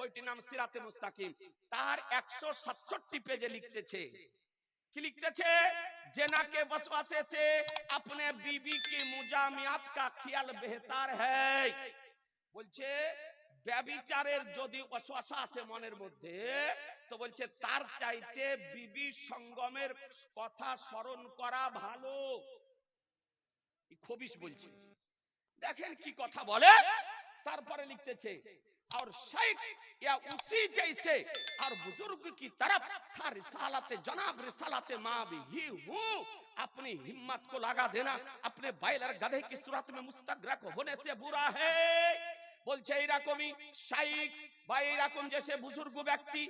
বইটির নাম সিরাতে মুস্তাকিম তার একশো সাতষট্টি পেজে লিখতেছে কি লিখতেছে जेना बसवासे से अपने बीबी की मुजामियात का ख्याल बेहतर है বলছে ব্যবিচারের যদি অশ্বাসা আসে মনের মধ্যে তো বলছে তার চাইতে বিবি সঙ্গমের কথা স্মরণ করা ভালো এই খবিস বলছে দেখেন কি কথা বলে তারপরে লিখতেছে और शेख या उसी जैसे और बुजुर्ग की तरफ था रिसालत जनाब रिसालत माँ भी ही हूँ अपनी हिम्मत को लगा देना अपने बैलर गधे की सूरत में मुस्तग्रक होने से बुरा है বলছে এইরকমই শাইক বা এইরকম যে সে বুজুর্গ ব্যক্তি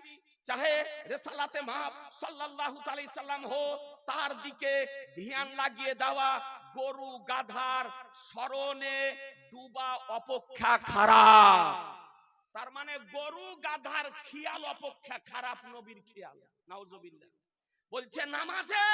চাহে রেসালাতে মাপ সাল্লাল্লাহু তাআলা সাল্লাম হো তার দিকে ধ্যান লাগিয়ে দেওয়া গরু গাধার স্মরণে ডুবা অপেক্ষা খারাপ তার মানে গরু, গাধার খেয়াল, অপেক্ষা খারাপ নবীর খেয়াল। নাউজুবিল্লাহ। বলছে, নামাজে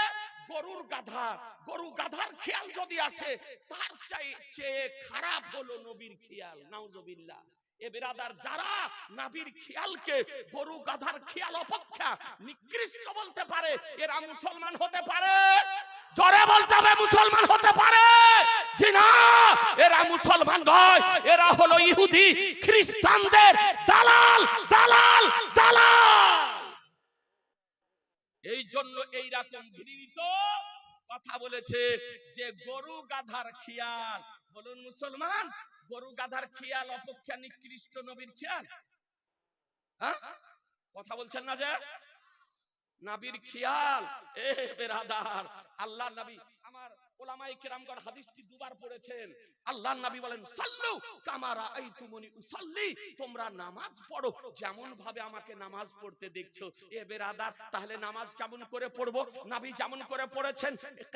গরুর গাধা, গরু গাধার খেয়াল যদি আসে, তার চাই চেয়ে খারাপ হলো নবীর খেয়াল। নাউজুবিল্লাহ। এ বেরাদার যারা নাবির খেয়ালকে গরু গাধার খেয়াল, অপেক্ষা নিকৃষ্ট বলতে পারে, এরা মুসলমান হতে পারে। জোরে বলতে হবে, মুসলমান হতে পারে। জি না এরা মুসলমান নয়, এরা হলো ইহুদি, খ্রিস্টানদের দালাল দালাল দালাল। এই জন্য এই রকম ঘৃণিত কথা বলেছে যে গরু গাধার খেয়াল। বলুন মুসলমান, গরু গাধার খেয়াল অপেক্ষা নিকৃষ্ট নবীর খেয়াল? হ্যাঁ? কথা বলছেন না যে? নাবির খেয়াল, এ বেরাদার আল্লাহ নবী ওলামাই যেমন তাহলে নামাজ কেমন করে পড়ব? নবী যেমন করে পড়েছেন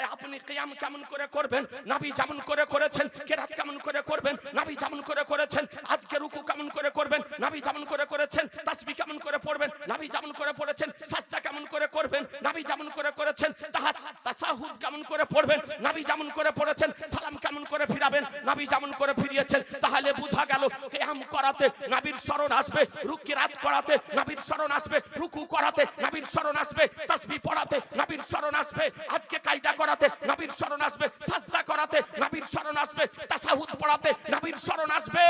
আপনি কিয়াম কেমন করে করবেন? নবী যেমন করে করেছেন, কেরাত কেমন করে করবেন? নবী যেমন করে করেছেন, আজকে রুকু কেমন করে করবেন? নবী যেমন করে করেছেন তাসবিহ কেমন করে পড়বেন? নবী যেমন করে পড়েছেন, সাজদা কেমন করে করবেন, নবী যেমন করে করেছেন, তাহাস, তাসাহুদ কেমন করে পড়বেন, নবী যেমন করে পড়েছেন, সালাম কেমন করে ফিরাবেন, নবী যেমন করে ফিরিয়েছেন, তাহলে বোঝা গেল কিয়াম করাতে নবীর স্মরণ আসবে, রুকি রাত করাতে নবীর স্মরণ আসবে, রুকু করাতে নবীর স্মরণ আসবে তাসবিহ পড়াতে নবীর স্মরণ আসবে, আজকে কায়দা করাতে নবীর স্মরণ আসবে, সাজদা করাতে নবীর স্মরণ আসবে, তাসাহুদ পড়াতে নবীর স্মরণ আসবে,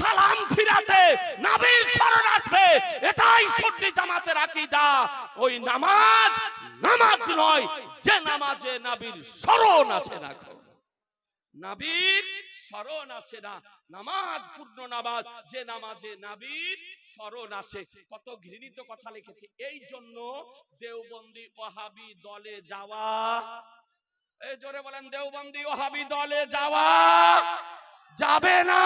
সালাম ওই নামাজ নামাজ নয়, যে নামাজে নবীর স্মরণ আসে না নবীর স্মরণ আসে না, নামাজ পূর্ণ নামাজ, যে নামাজে নবীর স্মরণ আসে। কত ঘৃণিত কথা লিখেছে। এই জন্য দেওবন্দি ওহাবি দলে যাওয়া, এই জোরে বলেন, দেওবন্দি ওহাবি দলে যাওয়া যাবে না।